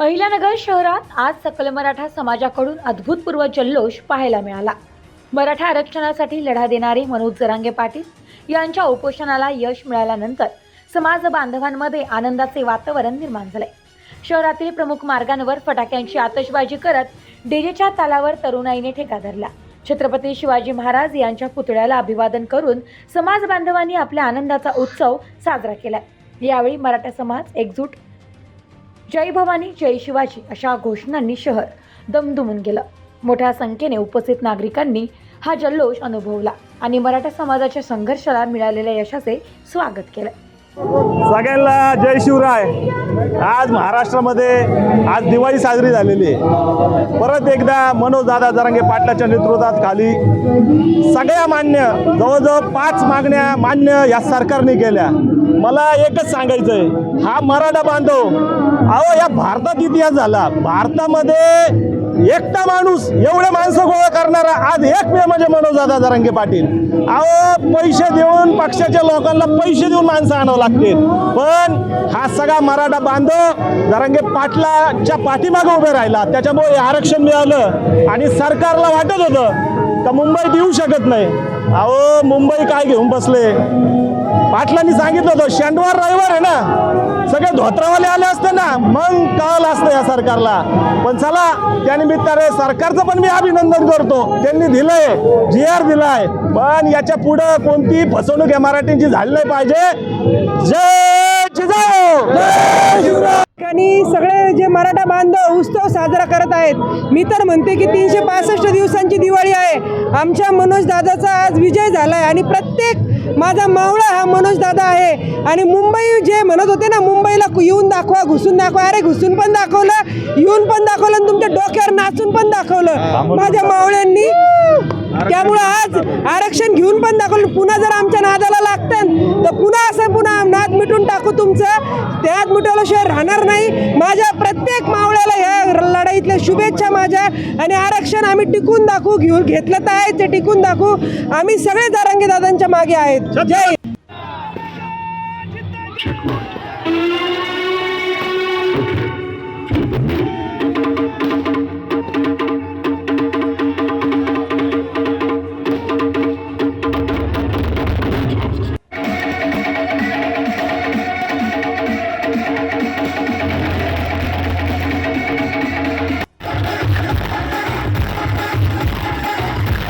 अहिल्यानगर शहरात आज सकल मराठा समाजाकडून अद्भुतपूर्व जल्लोष पाहायला मिळाला. मराठा आरक्षणासाठी लढा देणारे मनोज जरांगे पाटील यांच्या उपोषणाला यश मिळाल्यानंतर समाज बांधवांमध्ये आनंदाचे वातावरण निर्माण झाले. शहरातील प्रमुख मार्गांवर फटाक्यांची आतषबाजी करत डेजेच्या तालावर तरुणाईने ठेका धरला. छत्रपती शिवाजी महाराज यांच्या पुतळ्याला अभिवादन करून समाज बांधवांनी आपल्या आनंदाचा उत्सव साजरा केला. यावेळी मराठा समाज एकजूट जय भवानी जय शिवाजी अशा घोषणांनी शहर दमदुमून गेलं. मोठ्या संख्येने उपस्थित नागरिकांनी हा जल्लोष अनुभवला आणि मराठा समाजाच्या संघर्षाला मिळालेल्या यशाचे स्वागत केलं. सगळ्यांना जय शिवराय. आज महाराष्ट्रामध्ये आज दिवाळी साजरी झालेली आहे. परत एकदा मनोज दादा जरांगे पाटलाच्या नेतृत्वात खाली सगळ्या मान्य जवळजवळ पाच मागण्या मान्य या सरकारने केल्या. मला एकच सांगायचं आहे हा मराठा बांधव अहो या भारतात इतिहास झाला. भारतामध्ये एकटा माणूस एवढे माणसं गोळा करणारा आज एक मे म्हणजे मनोज दादा जरांगे पाटील. अहो पैसे देऊन पक्षाच्या लोकांना पैसे देऊन माणसं आणावं लागतील. पण हा सगळा मराठा बांधव जरांगे पाटलाच्या पाठीमागे उभे राहिला. त्याच्यामुळे आरक्षण मिळालं आणि सरकारला वाटत होतं का मुंबईत येऊ शकत नाही. अहो मुंबई काय घेऊन बसले? पाटलांनी सांगितलं होतं शनिवार रविवार आहे ना? सगळे धोत्रावाले आले असते ना मग कळलं असतं या सरकारला. पण चला त्यानिमित्ताने सरकारचं पण मी अभिनंदन करतो. त्यांनी दिलंय जी आर दिलाय. पण याच्या पुढं कोणती फसवणूक या मराठींची झाली नाही पाहिजे. जय जिजाऊ! ठिकाणी सगळे जे मराठा बांधव उत्सव साजरा करत आहेत मी तर म्हणते की तीनशे पासष्ट दिवसांची आमच्या मनोज दादाचा आज विजय झाला आहे आणि प्रत्येक माझा मावळा हा मनोज दादा आहे. आणि मुंबई जे म्हणत होते ना मुंबईला येऊन दाखवा घुसून दाखवा. अरे घुसून पण दाखवलं येऊन पण दाखवलं आणि तुमच्या डोक्यावर नाचून पण दाखवलं. माझ्या मावळ्यांनी त्यामुळं आज आरक्षण घेऊन पण दाखवलं. पुन्हा जर आमच्या नादाला लागतं तर पुन्हा असं पुन्हा नाद मिटून टाकू तुमचं. त्यात मिटवल्याशिवाय राहणार नाही. माझ्या प्रत्येक मावळ्याला ह्या लढाईतल्या शुभेच्छा माझ्या. आणि आरक्षण आम्ही टिकून दाखवू घेऊन घेतलं तर आहे ते टिकून दाखवू. आम्ही सगळे दारांगे दादांच्या मागे आहेत. जय Check one.